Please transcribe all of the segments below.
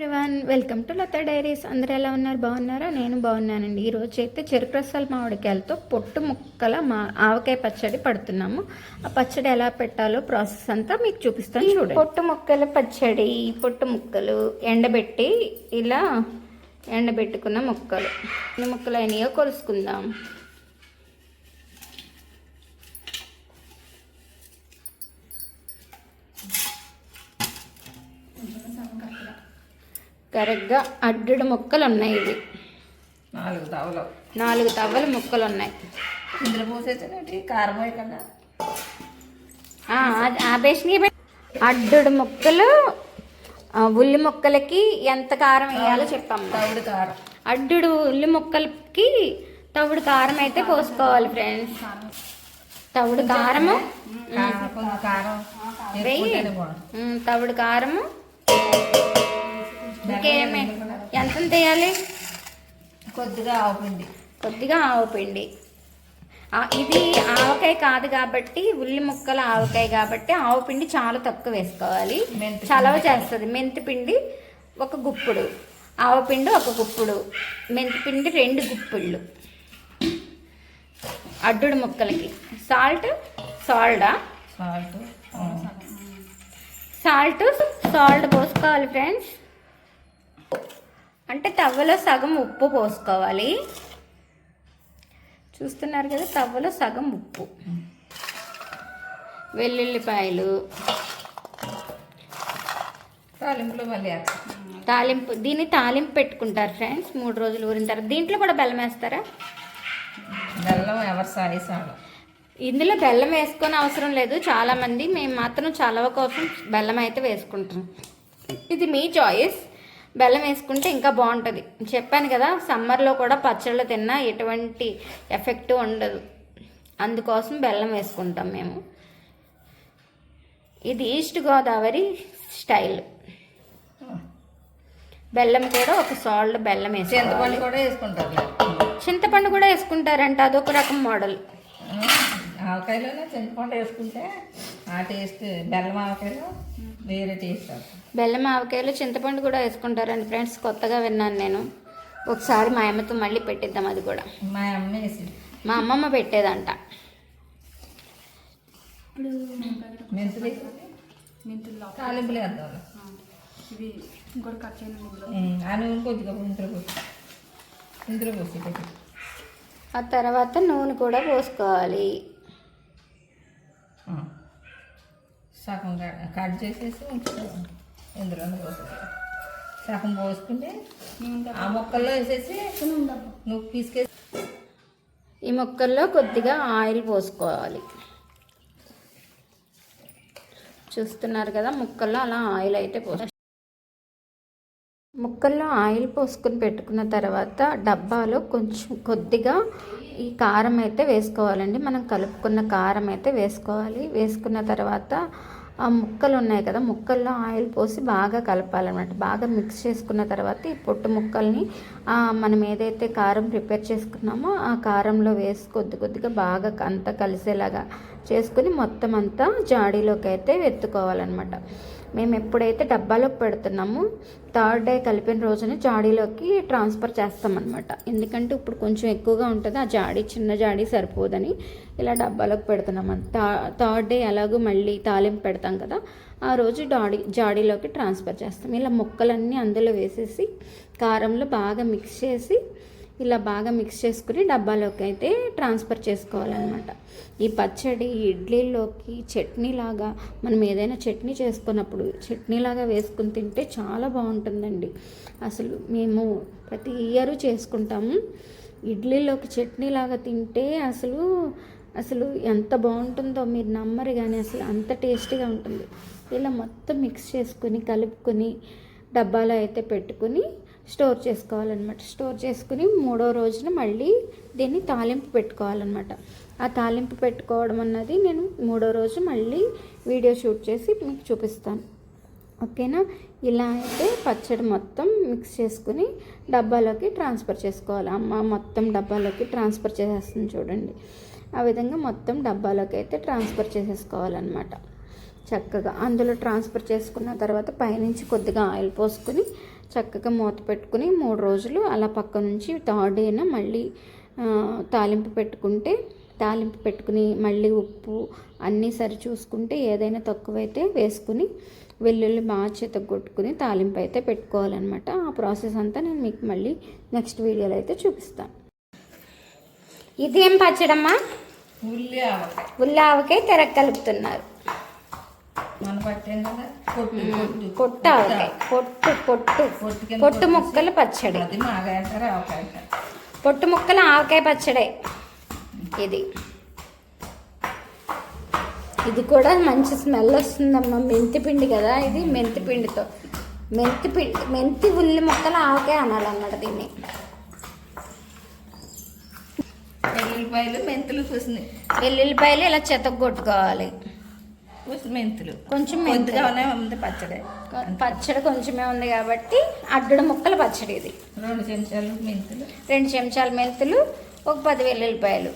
Everyone welcome to Latha diaries. అందరూ ఎలా ఉన్నారు? బాగున్నారా? నేను బాగున్నానండి. ఈ రోజు అయితే చెరుకు రసాల మామిడికాయలతో పొట్టు ముక్కల మా ఆవకాయ పచ్చడి పడుతున్నాము. ఆ పచ్చడి ఎలా పెట్టాలో ప్రాసెస్ అంతా మీకు చూపిస్తాను. చూడండి. పొట్టు ముక్కల పచ్చడి పొట్టు ముక్కలు ఎండబెట్టి ఇలా ఎండబెట్టుకున్న ముక్కలు. ఎన్ని ముక్కలు అయినాయో కొలుసుకుందాం. కరెక్ట్గా అడ్డుడు ముక్కలు ఉన్నాయి ఇవి. నాలుగు తవలు నాలుగు తవ్వల ముక్కలు ఉన్నాయి ఇందులో పోసేసేటి కారం వేయకుండా ఆ, పెట్- అడ్డుడు ముక్కలు ఉల్లి ముక్కలకి ఎంత కారం వేయాలో చెప్పాము తవుడు కారం. అడ్డుడు ఉల్లి ముక్కలకి తవుడు కారం అయితే పోసుకోవాలి ఫ్రెండ్స్. తవుడు కారము కారం వెయ్యి. తవుడు కారము ఇంకేమి? ఎంత వేయాలి కొద్దిగా ఆవుపిండి కొద్దిగా ఆవు పిండి. ఆ, ఇది ఆవకాయ కాదు కాబట్టి ఉల్లి ముక్కల ఆవకాయ కాబట్టి ఆవు పిండి చాలా తక్కువ వేసుకోవాలి. చలవ చేస్తుంది. మెంతి పిండి ఒక గుప్పుడు. ఆవు పిండి ఒక గుప్పుడు. మెంతి పిండి రెండు గుప్పిళ్ళు. అడ్డుడు ముక్కలకి. సాల్ట్ సాల్డా? సాల్ట్. సాల్ట్ సాల్ట్ పోసుకోవాలి ఫ్రెండ్స్. అంటే తవ్వలో సగం ఉప్పు పోసుకోవాలి. చూస్తున్నారు కదా తవ్వలో సగం ఉప్పు. వెల్లుల్లిపాయలు. తాలింపులు మళ్ళీ. తాలింపు దీన్ని తాలింపు పెట్టుకుంటారు ఫ్రెండ్స్ మూడు రోజులు ఊరిన తర్వాత దీంట్లో కూడా బెల్లం వేస్తారా? బెల్లం ఎవరి సాయి సాలు. ఇందులో బెల్లం వేసుకొని అవసరం లేదు. చాలామంది మేము మాత్రం చలవ కోసం బెల్లం అయితే వేసుకుంటాం. ఇది మీ చాయిస్. బెల్లం వేసుకుంటే ఇంకా బాగుంటుంది. చెప్పాను కదా సమ్మర్లో కూడా పచ్చళ్ళు తిన్నా ఎటువంటి ఎఫెక్ట్ ఉండదు. అందుకోసం బెల్లం వేసుకుంటాం మేము. ఇది ఈస్ట్ గోదావరి స్టైల్ బెల్లం కూడా ఒక సాల్ట్ బెల్లం చింతపండు కూడా వేసుకుంటారు. చింతపండు కూడా వేసుకుంటారంట అదొక రకం మోడల్ ఆవకాయలోనే? చింతపండు వేసుకుంటే ఆ టేస్ట్ బెల్లం ఆవకాయలో? వేరే టేస్ట్ బెల్లం ఆవకాయలు చింతపండు కూడా వేసుకుంటారండి ఫ్రెండ్స్ కొత్తగా విన్నాను నేను. ఒకసారి మా అమ్మతో మళ్ళీ పెట్టిద్దాం అది కూడా. మా అమ్మ మా అమ్మమ్మ పెట్టేదంట. మెంతులు వేసి తాలింపులు వేద్దాం. ఇవి ఇంకోటి కట్ చేయను ఇందులో. ఉమ్, ఆ నూనె కొద్దిగా ఇందులో పోసి ఇందులో పోసి పెట్టి. ఆ తర్వాత నూనె కూడా పోసుకోవాలి. సగం కట్- చేసేసి ఇందులో సగం పోసుకుంటే ఆ మొక్కల్లో వేసేసి నువ్వు తీసుకేసి ఈ ముక్కల్లో కొద్దిగా ఆయిల్ పోసుకోవాలి. చూస్తున్నారు కదా ముక్కల్లో అలా ఆయిల్ అయితే పోసు ముక్కల్లో ఆయిల్ పోసుకొని పెట్టుకున్న తర్వాత డబ్బాలో కొంచెం కొద్దిగా ఈ కారం అయితే వేసుకోవాలండి. మనం కలుపుకున్న కారం అయితే వేసుకోవాలి. వేసుకున్న తర్వాత ఆ ముక్కలు ఉన్నాయి కదా ముక్కల్లో ఆయిల్ పోసి బాగా కలపాలన్నమాట. బాగా మిక్స్ చేసుకున్న తర్వాత ఈ పొట్టు ముక్కల్ని మనం ఏదైతే కారం ప్రిపేర్ చేసుకున్నామో ఆ కారంలో వేసి కొద్ది కొద్దిగా బాగా అంతా కలిసేలాగా చేసుకుని మొత్తం అంతా జాడీలోకి అయితే ఎత్తుకోవాలన్నమాట. మేము ఎప్పుడైతే డబ్బాలోకి పెడుతున్నామో థర్డ్ డే కలిపిన రోజున జాడీలోకి ట్రాన్స్ఫర్ చేస్తామన్నమాట. ఎందుకంటే ఇప్పుడు కొంచెం ఎక్కువగా ఉంటుంది ఆ జాడీ చిన్న జాడీ సరిపోదని ఇలా డబ్బాలోకి పెడుతున్నాం థర్డ్ డే ఎలాగో మళ్ళీ తాలింపు పెడతాం కదా ఆ రోజు డాడీ జాడీలోకి ట్రాన్స్ఫర్ చేస్తాం. ఇలా ముక్కలన్నీ అందులో వేసేసి కారంలో బాగా మిక్స్ చేసి ఇలా బాగా మిక్స్ చేసుకుని డబ్బాలోకి అయితే ట్రాన్స్ఫర్ చేసుకోవాలన్నమాట. ఈ పచ్చడి ఇడ్లీలోకి చట్నీ లాగా మనం ఏదైనా చట్నీ చేసుకున్నప్పుడు చట్నీలాగా వేసుకుని తింటే చాలా బాగుంటుందండి. అసలు మేము ప్రతి ఇయర్ చేసుకుంటాము. ఇడ్లీలోకి చట్నీలాగా తింటే అసలు అసలు ఎంత బాగుంటుందో మీరు నమ్మరు కానీ అసలు అంత టేస్టీగా ఉంటుంది. ఇలా మొత్తం మిక్స్ చేసుకుని కలుపుకొని డబ్బాలో అయితే పెట్టుకుని స్టోర్ చేసుకోవాలన్నమాట. స్టోర్ చేసుకుని మూడో రోజున మళ్ళీ దీన్ని తాలింపు పెట్టుకోవాలన్నమాట. ఆ తాలింపు పెట్టుకోవడం అన్నది నేను మూడో రోజు మళ్ళీ వీడియో షూట్ చేసి మీకు చూపిస్తాను. ఓకేనా? ఇలా అయితే పచ్చడి మొత్తం మిక్స్ చేసుకుని డబ్బాలోకి ట్రాన్స్ఫర్ చేసుకోవాలి. అమ్మ మొత్తం డబ్బాలోకి ట్రాన్స్ఫర్ చేసేస్తుంది చూడండి. ఆ విధంగా మొత్తం డబ్బాలోకి అయితే ట్రాన్స్ఫర్ చేసేసుకోవాలన్నమాట. చక్కగా అందులో ట్రాన్స్ఫర్ చేసుకున్న తర్వాత పైనుంచి కొద్దిగా ఆయిల్ పోసుకొని చక్కగా మూత పెట్టుకుని మూడు రోజులు అలా పక్క నుంచి థర్డ్ డేన మళ్ళీ తాలింపు పెట్టుకుంటే తాలింపు పెట్టుకుని మళ్ళీ ఉప్పు అన్నీ సరి చూసుకుంటే ఏదైనా తక్కువైతే వేసుకుని వెల్లుల్లి బాగా చితగొట్టుకుని తాలింపు అయితే పెట్టుకోవాలన్నమాట. ఆ ప్రాసెస్ అంతా నేను మీకు మళ్ళీ నెక్స్ట్ వీడియోలో అయితే చూపిస్తాను. ఇదేం పచ్చడమ్మా? ఉల్లి ఆవకాయ. ఉల్లావకాయ తెరగ కలుపుతున్నారు. మన పట్టాం పొట్టు పొట్టు. పొట్టు ఆవకాయ పొట్టు పొట్టు. పొట్టు కింద పొట్టు ముక్కల పచ్చడి. పొట్టు ముక్కల ఆవకాయ పచ్చడే. ఇది. ఇది కూడా మంచి స్మెల్ వస్తుందమ్మా. మెంతి పిండి కదా ఇది మెంతి పిండితో. మెంతి పిండి మెంతి ఉల్లి ముక్కల ఆవకాయ అనాలన్నమాట దీన్ని. వెల్లుల్లిపాయలు మెంతులు చూసినాయి వెల్లుల్లిపాయలు ఇలా చెతగొట్టుకోవాలి చూసి మెంతులు. కొంచెం మెంతులు. కొద్దిగానే ఉంది పచ్చడి. పచ్చడి కొంచెమే ఉంది కాబట్టి అడ్డుడు ముక్కల పచ్చడి ఇది. రెండు చెంచాలు మెంతులు. రెండు చెంచాల మెంతులు ఒక పది వెల్లుల్లిపాయలు.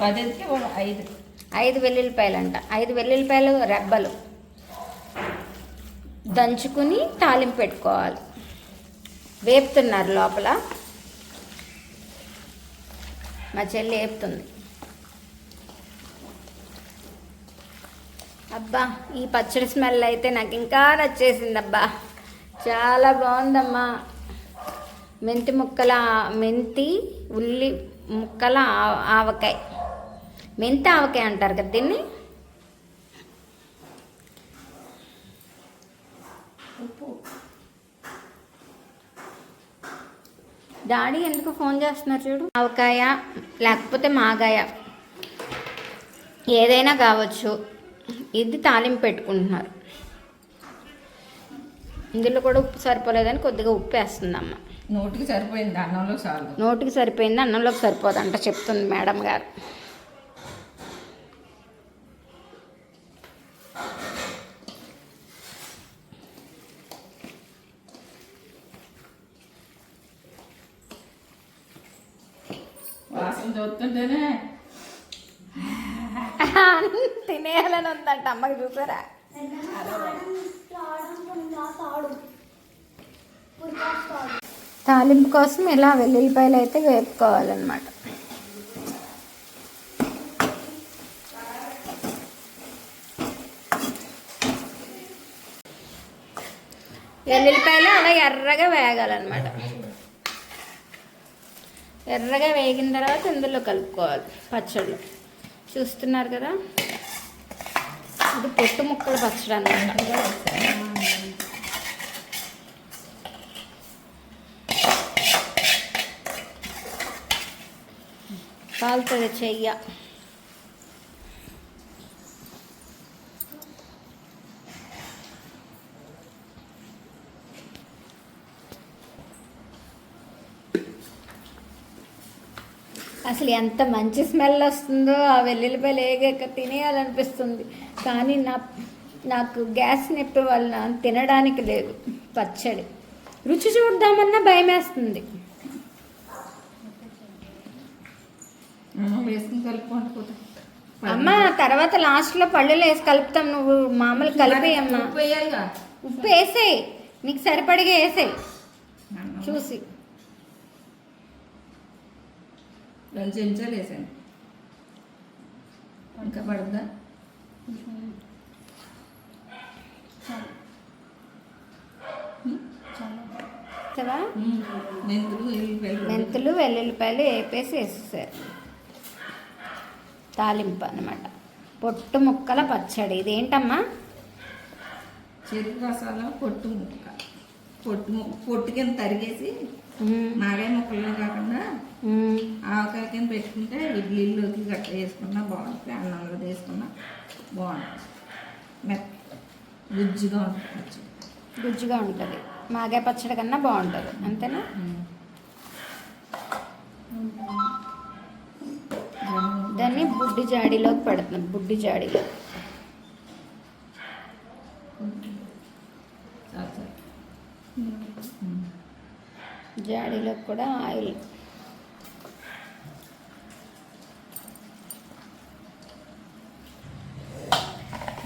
పదికి ఐదు. ఐదు వెల్లుల్లిపాయలు అంట ఐదు వెల్లుల్లిపాయలు రెబ్బలు. దంచుకుని తాలింపు పెట్టుకోవాలి. వేపుతున్నారు లోపల. మా చెల్లి వేపుతుంది. అబ్బా ఈ పచ్చడి స్మెల్ అయితే నాకు ఇంకా నచ్చేసింది అబ్బా చాలా బాగుందమ్మా. మెంతి ముక్కల మెంతి ఉల్లి ముక్కల ఆవకాయ. మెంతి ఆవకాయ అంటారు కదా దీన్ని? డాడీ ఎందుకు ఫోన్ చేస్తున్నారు చూడు? ఆవకాయ లేకపోతే మాగాయ. ఏదైనా కావచ్చు. ఇది తాలింపు పెట్టుకుంటున్నారు. ఇందులో కూడా ఉప్పు సరిపోలేదని కొద్దిగా ఉప్పు వేస్తుందమ్మ. నోటికి సరిపోయింది అన్నంలో చాలు. నోటికి సరిపోయింది అన్నంలోకి సరిపోదంట చెప్తుంది మేడం గారు వాసన చూస్తుంటేనే తినేయాలని ఉందంట అమ్మకి చూసారా? తాలింపు కోసం ఇలా వెల్లుల్లిపాయలు అయితే వేపుకోవాలన్నమాట. వెల్లుల్లిపాయలు అలా ఎర్రగా వేగాలన్నమాట. ఎర్రగా వేగిన తర్వాత ఇందులో కలుపుకోవాలి పచ్చళ్ళు. చూస్తున్నారు కదా? ఇది పొట్టు ముక్కల పచ్చడి అన్నమాట కాలుతుంది చెయ్య. అసలు ఎంత మంచి స్మెల్ వస్తుందో ఆ వెల్లుల్లిపాయలు ఏగాక తినేయాలనిపిస్తుంది. కానీ నా నాకు గ్యాస్ నొప్పి వలన తినడానికి లేదు పచ్చడి. రుచి చూద్దామన్నా కలుపుకుంటూ పోతాం అమ్మ తర్వాత లాస్ట్లో పళ్ళులో వేసి కలుపుతాం నువ్వు మామూలు కలిపేయమ్మా ఉప్పు వేయాలిగా? ఉప్పు వేసేయి. నీకు సరిపడిగా వేసేయి. చూసి. రెండు చెంచాలు వేసాను ఇంకా పడుతుందా కదా? మెంతులు వెల్లుల్లిపాయలు వేపేసి వేసేసారు. తాలింపు అన్నమాట. పొట్టు ముక్కల పచ్చడి. ఇదేంటమ్మా? చెరుకు రసాలు పొట్టు ముక్క. పొట్టు ముక్క పొట్టు కింద తరిగేసి మ్మ్. నాగాయ ముక్కలు కాకుండా. ఆవకాయ కింద పెట్టుకుంటే ఇడ్లీలోకి గట్ట వేసుకున్నా బాగుంటుంది అన్నంలో వేసుకున్నా బాగుంటుంది. మెత్త గుజ్జుగా ఉంటుంది గుజ్జుగా ఉంటుంది. మాగాయ పచ్చడి కన్నా బాగుంటుంది. అంతేనా? దాన్ని బుడ్డి జాడీలోకి పెడుతున్నాం. బుడ్డి జాడీలో చాలు చాలు. జాడీలో కూడా ఆయిల్.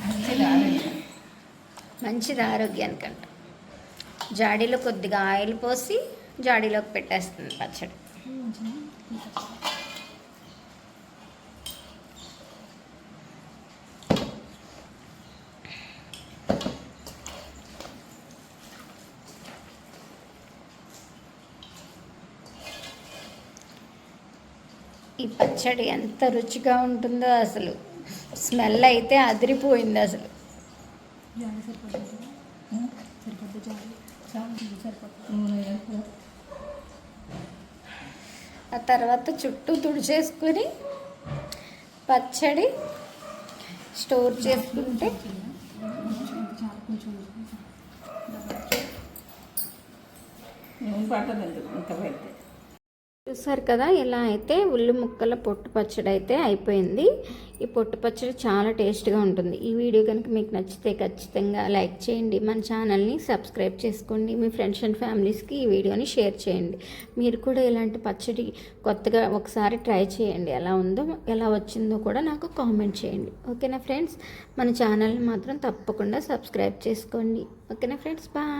మంచిది మంచిది ఆరోగ్యానికంట. జాడీలో కొద్దిగా ఆయిల్ పోసి జాడీలోకి పెట్టేస్తుంది పచ్చడి. ఈ పచ్చడి ఎంత రుచిగా ఉంటుందో అసలు. స్మెల్ అయితే అదిరిపోయింది అసలు. ఆ తర్వాత చుట్టూ తుడిచేసుకొని పచ్చడి స్టోర్ చేసుకుంటే పట్టదండి ఇంత పెడితే. చూసారు కదా ఇలా అయితే ఉల్లి ముక్కల పొట్టు పచ్చడి అయితే అయిపోయింది. ఈ పొట్టు పచ్చడి చాలా టేస్ట్గా ఉంటుంది. ఈ వీడియో కనుక మీకు నచ్చితే ఖచ్చితంగా లైక్ చేయండి. మన ఛానల్ని సబ్స్క్రైబ్ చేసుకోండి. మీ ఫ్రెండ్స్ అండ్ ఫ్యామిలీస్కి ఈ వీడియోని షేర్ చేయండి. మీరు కూడా ఇలాంటి పచ్చడి కొత్తగా ఒకసారి ట్రై చేయండి. ఎలా ఉందో ఎలా వచ్చిందో కూడా నాకు కామెంట్ చేయండి. ఓకేనా ఫ్రెండ్స్? మన ఛానల్ని మాత్రం తప్పకుండా సబ్స్క్రైబ్ చేసుకోండి. ఓకేనా ఫ్రెండ్స్? బాయ్.